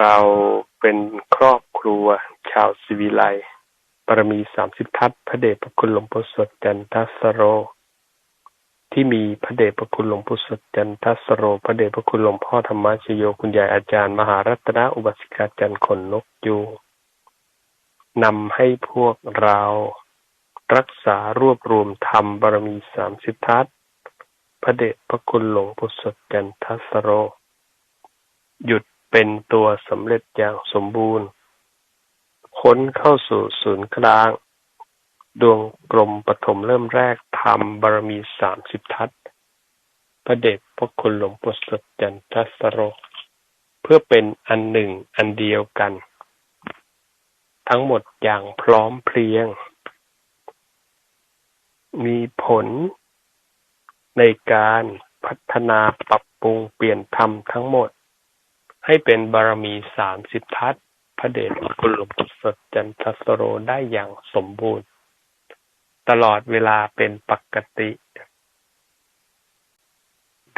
เราเป็นครอบครัว ชาวศิวิไลบารมีสามสิบทัศพระเดชพระคุณหลวงปู่สดจันทสโร ที่มีพระเดชพระคุณหลวงปู่สดจันทสโร พระเดชพระคุณหลวงพ่อธรรมชโยคุณยายอาจารย์ มหารัตนอุบาสิกาจันทร์ขนนกยูงนำให้พวกเรารักษารวบรวมธรรมบารมีสามสิบทัศพระเดชพระคุณหลวงปู่สดจันทสโร หยุด เป็นตัวสำเร็จอย่างสมบูรณ์ ค้นเข้าสู่ศูนย์กลาง ดวงกลมปฐมเริ่มแรกธรรมบารมีสามสิบทัศพระเดชพระคุณหลวงปู่สดจันทสโรเพื่อเป็นอันหนึ่งอันเดียวกัน ทั้งหมดอย่างพร้อมเพรียง มีผลในการพัฒนาปรับปรุงเปลี่ยนธรรมทั้งหมด ให้เป็นบารมีสามสิบทัศ พระเดชพระคุณหลวงปู่สดจันทสโรได้อย่างสมบูรณ์ ตลอดเวลาเป็นปกติ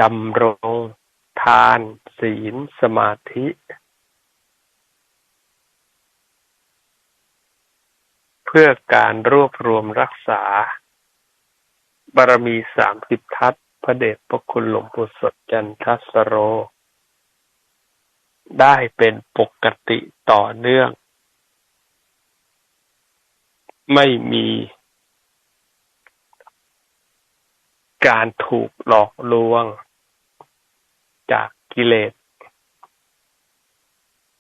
ดำรงทาน ศีล สมาธิ เพื่อการรวบรวมรักษา บารมีสามสิบทัศพระเดชพระคุณหลวงปู่สดจันทสโร ได้เป็นปกติต่อเนื่อง ไม่มีการถูกหลอกลวง จากกิเลส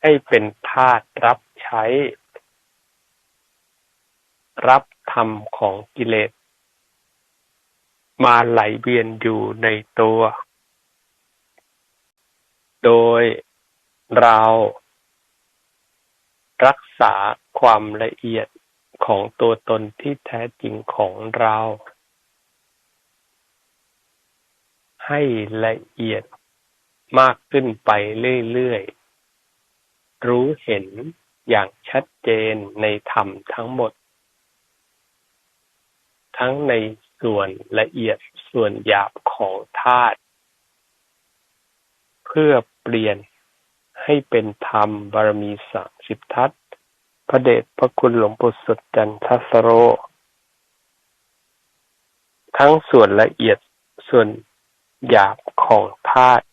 ให้เป็นทาสรับใช้ รับธรรมของกิเลส มาไหลเวียนอยู่ในตัว โดย เรารักษาความละเอียดของตัวตนที่แท้จริงของเราให้ละเอียดมากขึ้นไปเรื่อยๆ รู้เห็นอย่างชัดเจนในธรรมทั้งหมด ทั้งในส่วนละเอียดส่วนหยาบของธาตุเพื่อเปลี่ยน ให้เป็นธรรมบารมีสามสิบทัศพระเดชพระคุณหลวงปู่สดจันทสโร ทั้งส่วนละเอียดส่วนหยาบของธาตุ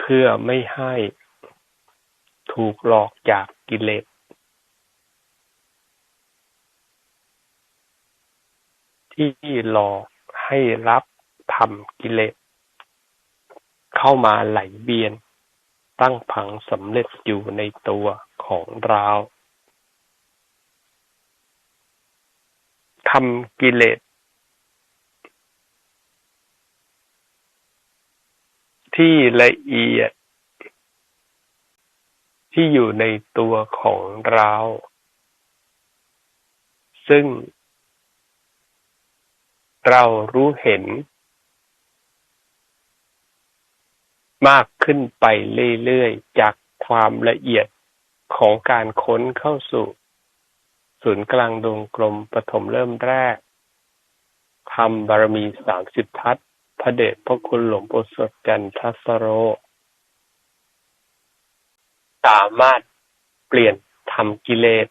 เพื่อไม่ให้ถูกหลอกจากกิเลสที่หลอกให้รับทำกิเลส เข้ามาไหลเบียน ตั้งผังสำเร็จอยู่ในตัวของเราทำกิเลสที่ละเอียด ที่อยู่ในตัวของเรา ซึ่ง เรารู้เห็น มากขึ้นไปเรื่อยๆ จากความละเอียดของการค้นเข้าสู่ ศูนย์กลางดวงกลมปฐมเริ่มแรกทำบารมีสามสิบทัศพระเดชพระคุณหลวงปู่สดจันทสโร สามารถเปลี่ยนทำกิเลส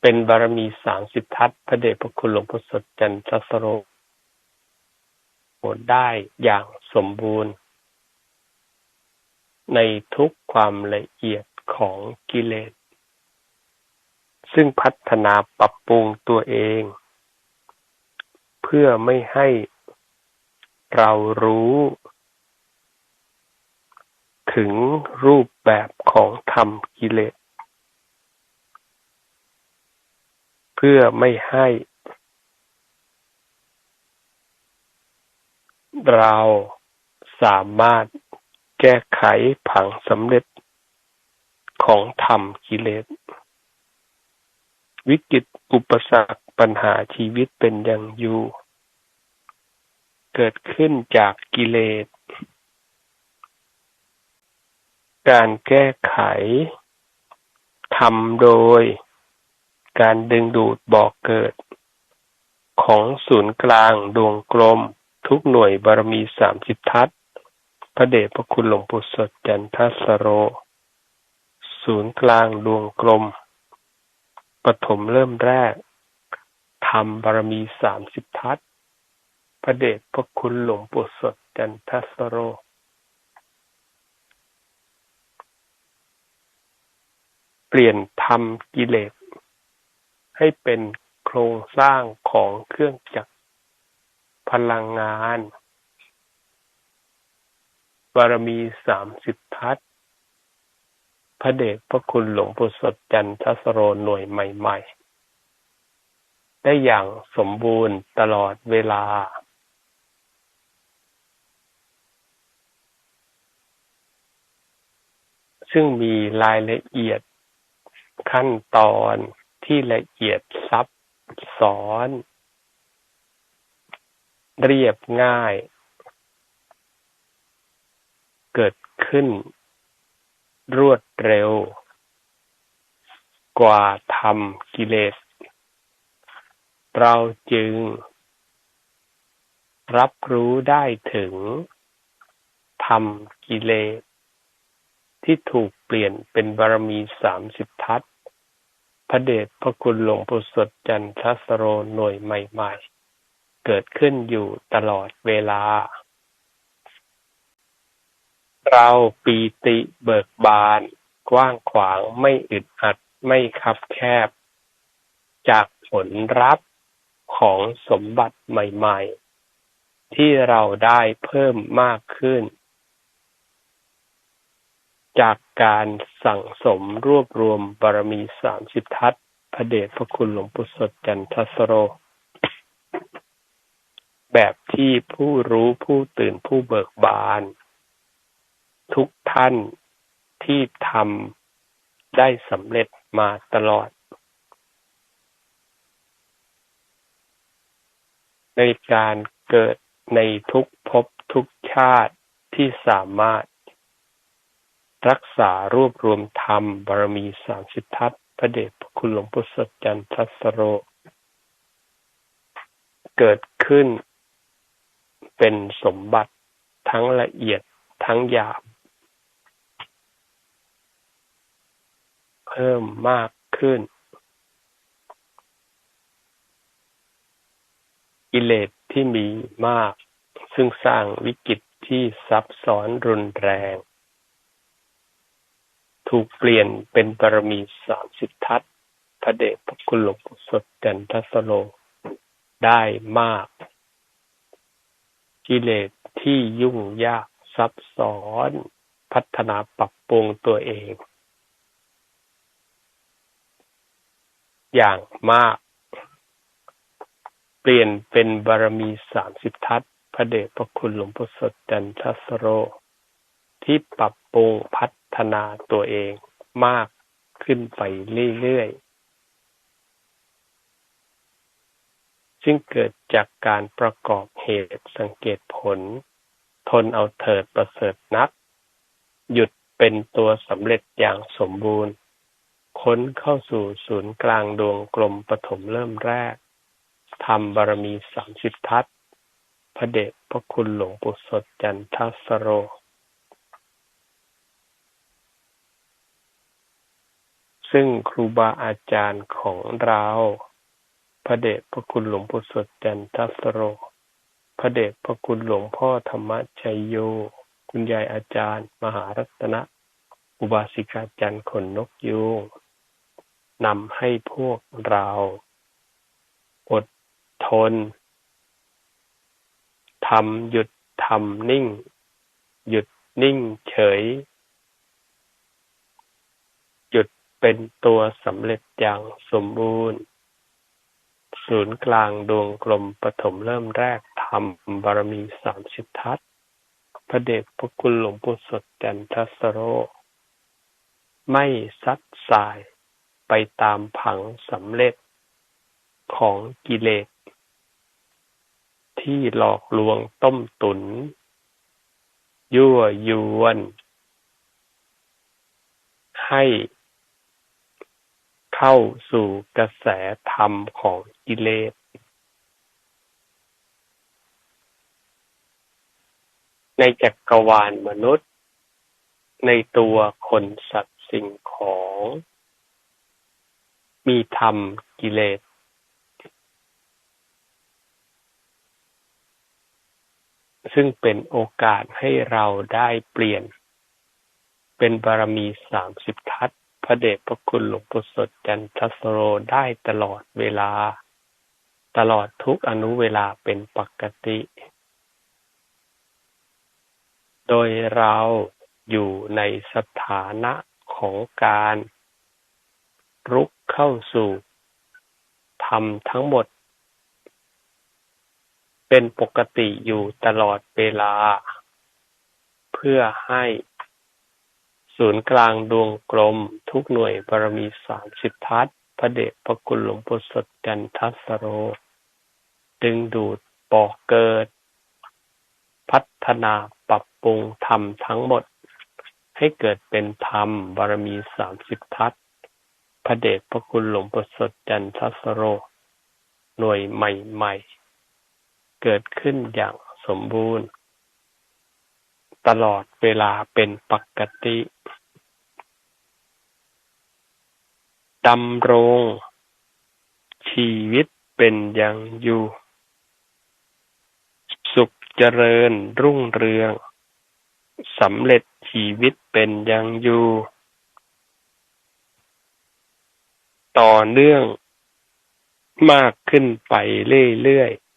เป็นบารมีสามสิบทัศพระเดชพระคุณหลวงปู่สดจันทสโรหมดได้อย่างสมบูรณ์ ในทุกความละเอียดของกิเลส ซึ่งพัฒนาปรับปรุงตัวเอง เพื่อไม่ให้เรารู้ ถึงรูปแบบของธรรมกิเลส เพื่อไม่ให้เราสามารถ แก้ไขผังสำเร็จของธรรมกิเลส วิกฤตอุปสรรคปัญหาชีวิตเป็นอย่างอยู่ เกิดขึ้นจากกิเลส การแก้ไขทำโดยการดึงดูดบอกเกิด ของศูนย์กลางดวงกลมทุกหน่วยบารมีสามสิบทัศ พระเดชพระคุณหลวงปู่สดจันทสโร ศูนย์กลางดวงกลม ปฐมเริ่มแรกทำบารมีสามสิบทัศพระเดชพระคุณหลวงปู่สดจันทสโรเปลี่ยนทำกิเลสให้เป็นโครงสร้างของเครื่องจักรพลังงาน บารมีสามสิบทัศพระเดชพระคุณหลวงปู่สดจันทสโรหน่วยใหม่ ๆ ได้อย่างสมบูรณ์ตลอดเวลา ซึ่งมีรายละเอียดขั้นตอนที่ละเอียดซับซ้อน เรียบง่าย เกิดขึ้น รวดเร็ว กว่าทำกิเลส เราจึง รับรู้ได้ถึงทำกิเลส ที่ถูกเปลี่ยนเป็นบารมีสามสิบทัศพระเดชพระคุณหลวงปู่สดจันทสโรหน่วยใหม่ ๆ เกิดขึ้นอยู่ตลอดเวลา เราปีติเบิกบาน กว้างขวางไม่อึดอัดไม่คับแคบ จากผลรับของสมบัติใหม่ ๆ ที่เราได้เพิ่มมากขึ้น จากการสั่งสมรวบรวมบารมีสามสิบทัศพระเดชพระคุณหลวงปู่สดจันทสโร แบบที่ผู้รู้ผู้ตื่นผู้เบิกบาน ทุกท่านที่ทำได้สำเร็จมาตลอด ในการเกิดในทุกภพทุกชาติที่สามารถ รักษารวบรวมธรรมบารมีสามสิบทัศพระเดชพระคุณหลวงปู่สดจันทสโร เกิดขึ้นเป็นสมบัติทั้งละเอียดทั้งหยาบ เพิ่มมากขึ้น กิเลสที่มีมาก ซึ่งสร้างวิกฤตที่ซับซ้อนรุนแรง ถูกเปลี่ยนเป็นบารมีสามสิบทัศพระเดชพระคุณหลวงปู่สดจันทสโลได้มาก กิเลสที่ยุ่งยากซับซ้อน พัฒนาปรับปรุงตัวเอง อย่างมาก เปลี่ยนเป็นบารมีสามสิบทัศพระเดชพระคุณหลวงปู่สดจันทสโร ที่ปรับปรุงพัฒฒนาตัวเองมากขึ้นไปเรื่อยๆ ซึ่งเกิดจากการประกอบเหตุสังเกตผล ทนเอาเถิดประเสริฐนัก หยุดเป็นตัวสำเร็จอย่างสมบูรณ์ ค้นเข้าสู่ศูนย์กลางดวงกลมปฐมเริ่มแรกทำบารมีสามสิบทัศพระเดชพระคุณหลวงปู่สดจันทสโร ซึ่งครูบาอาจารย์ของเราพระเดชพระคุณหลวงปู่สดจันทสโรพระเดชพระคุณหลวงพ่อธรรมชัยโย คุณยายอาจารย์ มหารัตนะ อุบาสิกาจันทร์ขนนกยูง นำให้พวกเราอดทนทำหยุดทำนิ่ง หยุดนิ่งเฉย หยุดเป็นตัวสำเร็จอย่างสมบูรณ์ ศูนย์กลางดวงกลมปฐมเริ่มแรกทำบารมีสามสิบทัศพระเดชพระคุณหลวงปู่สดจันทสโร ไม่ซัดสาย ไปตามผังสำเร็จของกิเลส ที่หลอกลวงต้มตุน ยั่วยวน ให้เข้าสู่กระแสธรรมของกิเลส ในจักรวาลมนุษย์ ในตัวคนสัตว์สิ่งของ มีธรรม กิเลสซึ่งเป็นโอกาสให้เราได้เปลี่ยน เป็นบารมีสามสิบทัศพระเดชพระคุณหลวงปู่สดจันทสโรได้ตลอดเวลา ตลอดทุกอนุเวลาเป็นปกติ โดยเราอยู่ในสถานะของการรุก เข้าสู่ธรรมทั้งหมด เป็นปกติอยู่ตลอดเวลา เพื่อให้ศูนย์กลางดวงกลมทุกหน่วยบารมีสามสิบทัศพระเดชพระคุณหลวงปู่สดจันทัสโร ดึงดูดบอกเกิด พัฒนาปรับปรุงธรรมทั้งหมด ให้เกิดเป็นธรรมบารมีสามสิบทัศ พระเดชพระคุณหลวงปู่สดจันทัสโร หน่วยใหม่ ๆ เกิดขึ้นอย่างสมบูรณ์ ตลอดเวลาเป็นปกติดำรง ชีวิตเป็นอย่างอยู่ สุขเจริญรุ่งเรืองสำเร็จชีวิตเป็นอย่างอยู่ ต่อเนื่องมากขึ้นไปเรื่อยๆ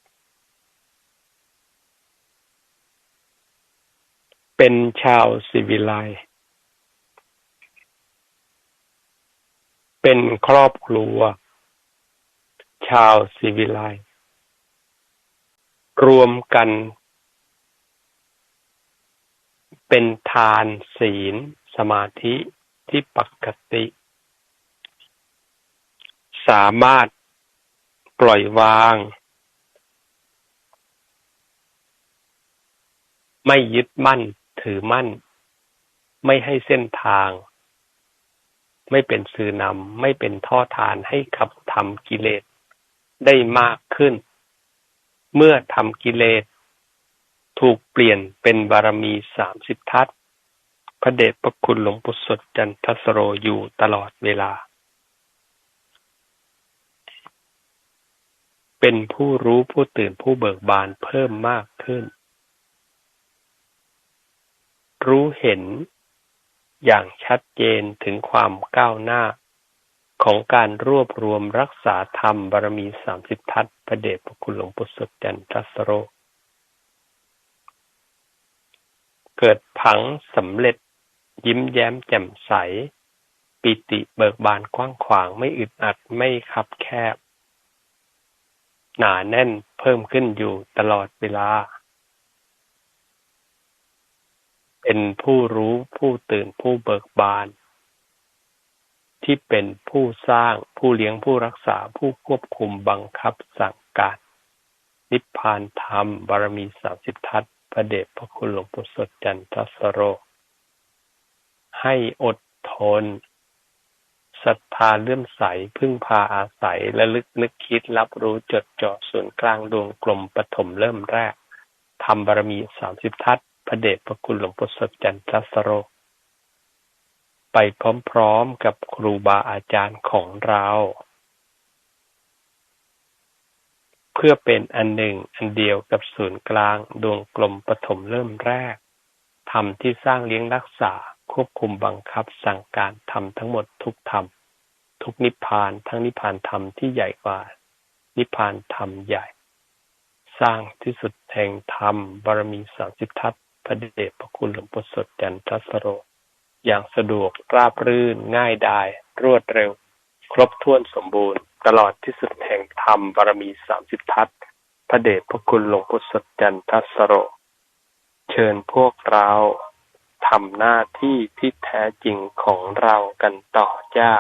เป็นชาวสิวิไลเป็นครอบครัว ชาวสิวิไลรวมกัน เป็นทานศีลสมาธิที่ปกติ สามารถปล่อยวาง ไม่ยึดมั่น ถือมั่น ไม่ให้เส้นทาง ไม่เป็นสื่อนำ ไม่เป็นท่อทานให้ขับทำกิเลสได้มากขึ้น เมื่อทำกิเลสถูกเปลี่ยนเป็นบารมีสามสิบทัศพระเดชพระคุณหลวงปู่สดจันทสโรอยู่ตลอดเวลา เป็นผู้รู้ผู้ตื่นผู้เบิกบานเพิ่มมากขึ้น รู้เห็นอย่างชัดเจนถึงความก้าวหน้า ของการรวบรวมรักษาธรรมบารมีสามสิบทัศพระเดชพระคุณหลวงปู่สดจันทรัสโร เกิดผังสำเร็จยิ้มแย้มแจ่มใส ปิติเบิกบานกว้างขวางไม่อึดอัดไม่คับแคบ หนาแน่นเพิ่มขึ้นอยู่ตลอดเวลา เป็นผู้รู้ผู้ตื่นผู้เบิกบาน ที่เป็นผู้สร้างผู้เลี้ยงผู้รักษาผู้ควบคุมบังคับสั่งการ นิพพานธรรมบารมีสามสิบทัศพระเดชพระคุณหลวงปู่สดจันทสโร ให้อดทน ศรัทธาเลื่อมใส พึ่งพาอาศัยและลึกนึกคิดรับรู้จดจ่อส่วนกลางดวงกลมปฐมเริ่มแรกทำบารมีสามสิบทัศพระเดชพระคุณหลวงปู่สดจันทสโร ไปพร้อมๆกับครูบาอาจารย์ของเรา เพื่อเป็นอันหนึ่งอันเดียวกับศูนย์กลางดวงกลมปฐมเริ่มแรกทำที่สร้างเลี้ยงรักษา ควบคุมบังคับสั่งการทำทั้งหมดทุกธรรม ทุกนิพพานทั้งนิพพานธรรมที่ใหญ่กว่า นิพพานธรรมใหญ่ สร้างที่สุดแห่งธรรมบารมีสามสิบทัศพระเดชพระคุณหลวงปู่สดจันทสโร อย่างสะดวกราบรื่นง่ายดาย รวดเร็ว ครบถ้วนสมบูรณ์ ตลอดที่สุดแห่งธรรมบารมีสามสิบทัศพระเดชพระคุณหลวงปู่สดจันทสโร เชิญพวกเรา ทำหน้าที่ที่แท้จริงของเรากันต่อจ้า